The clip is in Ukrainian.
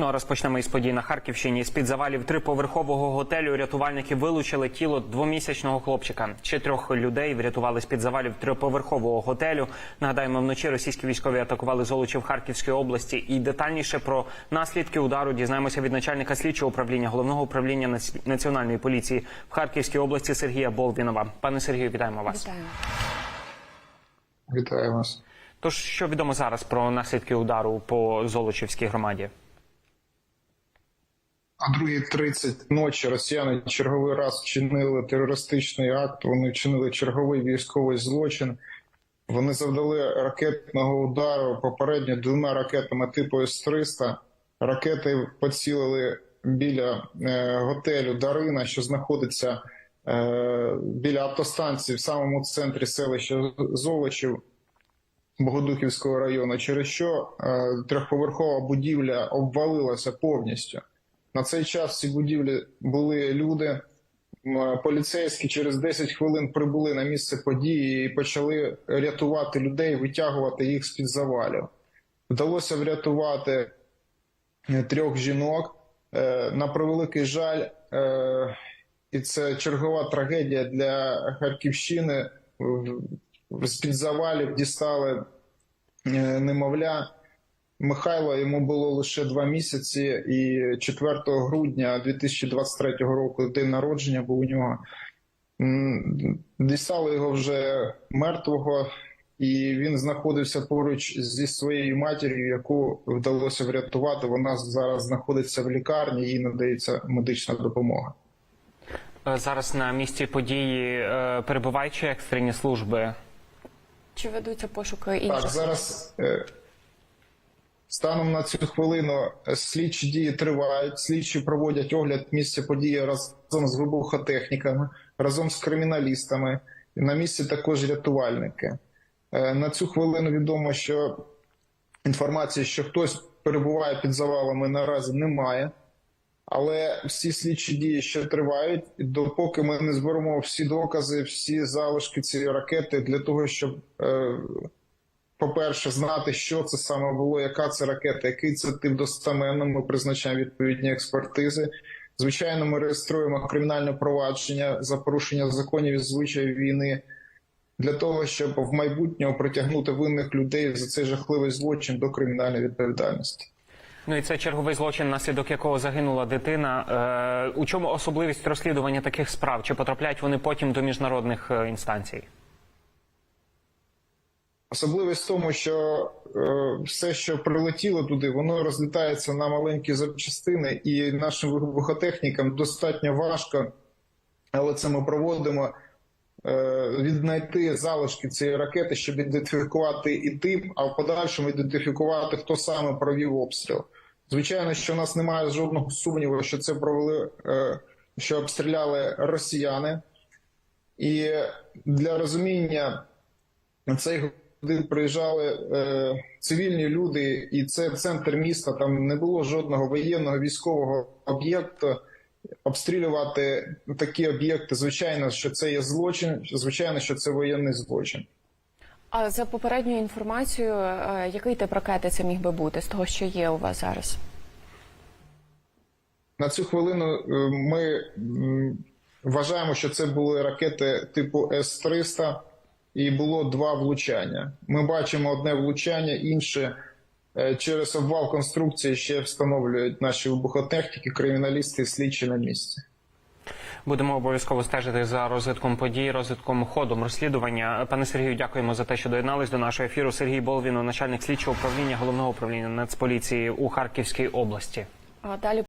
Ну а розпочнемо із подій на Харківщині. З під завалів триповерхового готелю рятувальники вилучили тіло двомісячного хлопчика. Ще трьох людей врятували з під завалів триповерхового готелю. Нагадаємо, вночі російські військові атакували Золочів Харківської області. І детальніше про наслідки удару дізнаємося від начальника слідчого управління головного управління національної поліції в Харківській області Сергія Болвінова. Пане Сергію, вітаємо вас. Вітаю. Вітаю вас. Тож що відомо зараз про наслідки удару по Золочівській громаді? О 2.30 ночі росіяни черговий раз вчинили терористичний акт. Вони вчинили черговий військовий злочин. Вони завдали ракетного удару попередньо двома ракетами типу С-300. Ракети поцілили біля е, готелю Дарина, що знаходиться е, біля автостанції в самому центрі селища Золочів. Богодухівського району, через що е, трьохповерхова будівля обвалилася повністю. На цей час в цій будівлі були люди. Поліцейські через 10 хвилин прибули на місце події і почали рятувати людей, витягувати їх з під завалів. Вдалося врятувати е, трьох жінок. Е, На превеликий жаль, е, і це чергова трагедія для Харківщини. З під завалів дістали немовля. Михайло йому було лише два місяці, і 4 грудня 2023 року день народження був у нього. Дістали його вже мертвого, і він знаходився поруч зі своєю матір'ю, яку вдалося врятувати. Вона зараз знаходиться в лікарні, їй надається медична допомога. Е, Зараз на місці події е, перебуваючи екстрені служби. Чи ведуться пошуки інших? Так, зараз е, станом на цю хвилину е, слідчі дії тривають. Слідчі проводять огляд місця події разом з вибухотехніками, разом з криміналістами. І на місці також рятувальники. Е, На цю хвилину відомо, що інформації, що хтось перебуває під завалами, наразі немає. Але всі слідчі дії ще тривають, допоки ми не зберемо всі докази, всі залишки цієї ракети для того, щоб, е, по-перше, знати, що це саме було, яка це ракета, який це тип достеменно, ми призначаємо відповідні експертизи. Звичайно, ми реєструємо кримінальне провадження за порушення законів і звичаїв війни для того, щоб в майбутньому притягнути винних людей за цей жахливий злочин до кримінальної відповідальності. Ну і це черговий злочин, наслідок якого загинула дитина. Е, у чому особливість розслідування таких справ? Чи потрапляють вони потім до міжнародних е, інстанцій? Особливість в тому, що е, все, що прилетіло туди, воно розлітається на маленькі запчастини, і нашим вибухотехнікам достатньо важко, але це ми проводимо. е, Віднайти залишки цієї ракети, щоб ідентифікувати і тип, а в подальшому ідентифікувати, хто саме провів обстріл. Звичайно, що у нас немає жодного сумніву, що це провели, е, що обстріляли росіяни. І для розуміння цей годин приїжджали е, цивільні люди, і це центр міста. Там не було жодного воєнного військового об'єкту. Обстрілювати такі об'єкти, звичайно, що це є злочин. Звичайно, що це воєнний злочин. А за попередньою інформацією, е, який тип ракети це міг би бути з того, що є у вас зараз? На цю хвилину е, ми вважаємо, що це були ракети типу С-300, і було два влучання. Ми бачимо одне влучання, інше е, через обвал конструкції ще встановлюють наші вибухотехніки, криміналісти і слідчі на місці. Будемо обов'язково стежити за розвитком подій, розвитком ходом розслідування. Пане Сергію, дякуємо за те, що доєднались до нашого ефіру. Сергій Болвіно, начальник слідчого управління головного управління Нацполіції у Харківській області. А далі